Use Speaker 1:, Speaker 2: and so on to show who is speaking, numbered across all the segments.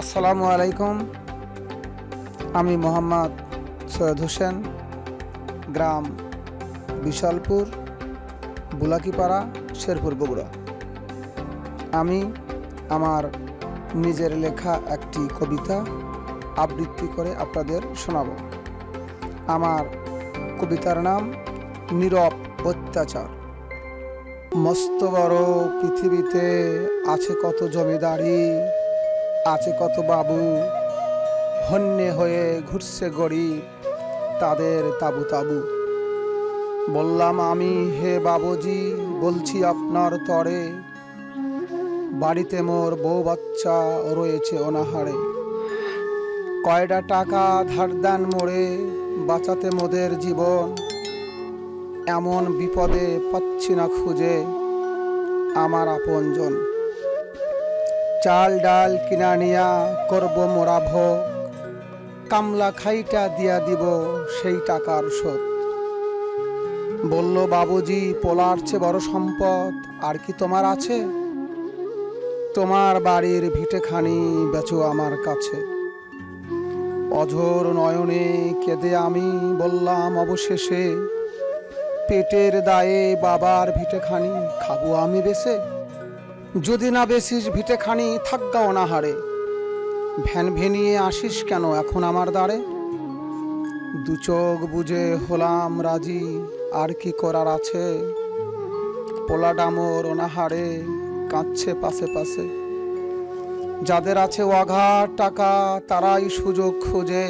Speaker 1: আসসালামু আলাইকুম। আমি মোহাম্মদ সৈয়দ হোসেন, গ্রাম বিশালপুর, বুলাকিপাড়া, শেরপুর, বগুড়া। আমি আমার নিজের লেখা একটি কবিতা আবৃত্তি করে আপনাদের শোনাব। আমার কবিতার নাম নীরব অত্যাচার। মস্ত বড় পৃথিবীতে আছে কত জমিদারি আছে কত বাবু? হন্যে হয়ে ঘুরছে গরিব, তাদের তাবু তাবু। বললাম, আমি হে বাবুজি, বলছি আপনার তরে। বাড়িতে মোর বউ বাচ্চা রয়েছে অনাহারে। কয়টা টাকা ধার দেন মোড়ে বাঁচাতে মোদের জীবন। এমন বিপদে পাচ্ছি না খুঁজে, আমার আপনজন। চাল ডাল কিনা নিয়া করব মোরা ভোগ। কামলা খাইটা দিয়া দিব সেই টাকার শোধ। বলল, বাবুজি, পোলার চেয়ে বড় সম্পদ আর কি তোমার আছে? তোমার বাড়ির ভিটেখানি বেচো আমার কাছে। অঝোর নয়নে কেঁদে আমি বললাম, অবশেষে পেটের দায়ে বাবার ভিটেখানি খাব আমি বেসে যদি না বেশিস ভিটেখানি থাকগা অনাহারে ভ্যান ভেনিয়ে আসিস কেন এখন আমার দ্বারে? দু চোখ বুঝে হলাম রাজি, আর কি করার আছে? পোলা ডামর অনাহারে, কাঁদছে পাশে পাশে। যাদের আছে অঘাট টাকা, তারাই সুযোগ খোঁজে।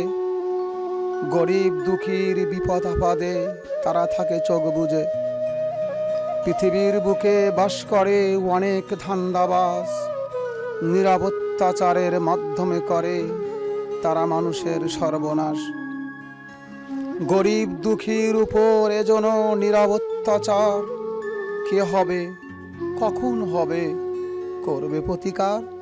Speaker 1: গরিব দুঃখীর বিপদ আপদে, তারা থাকে চোখ বুঝে পৃথিবীর বুকে বাস করে অনেক ধান্দাবাস নিরাপত্তাচারের মাধ্যমে করে তারা মানুষের সর্বনাশ। গরিব দুঃখীর উপর এজন্য নিরাপত্তাচার। কে হবে? কখন হবে? করবে প্রতিকার?